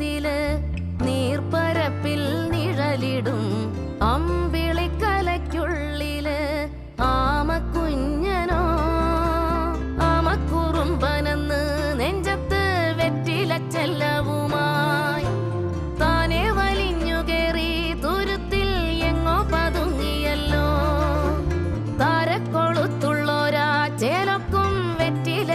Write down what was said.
നീർത്തിൽ നീർപ്പരപ്പിൽ നിഴലിടും. അമ്പിളിക്കലയ്ക്കുള്ളിൽ ആമക്കുഞ്ഞനോ. ആമക്കുറുമ്പനെന്ന് നെഞ്ചത്ത് വെറ്റില ചെല്ലവുമായി താനെ വലിഞ്ഞു തുരുത്തിൽ എങ്ങോ പതുങ്ങിയല്ലോ. താരക്കൊളുത്തുള്ളോരാ ചേലൊക്കും വെറ്റില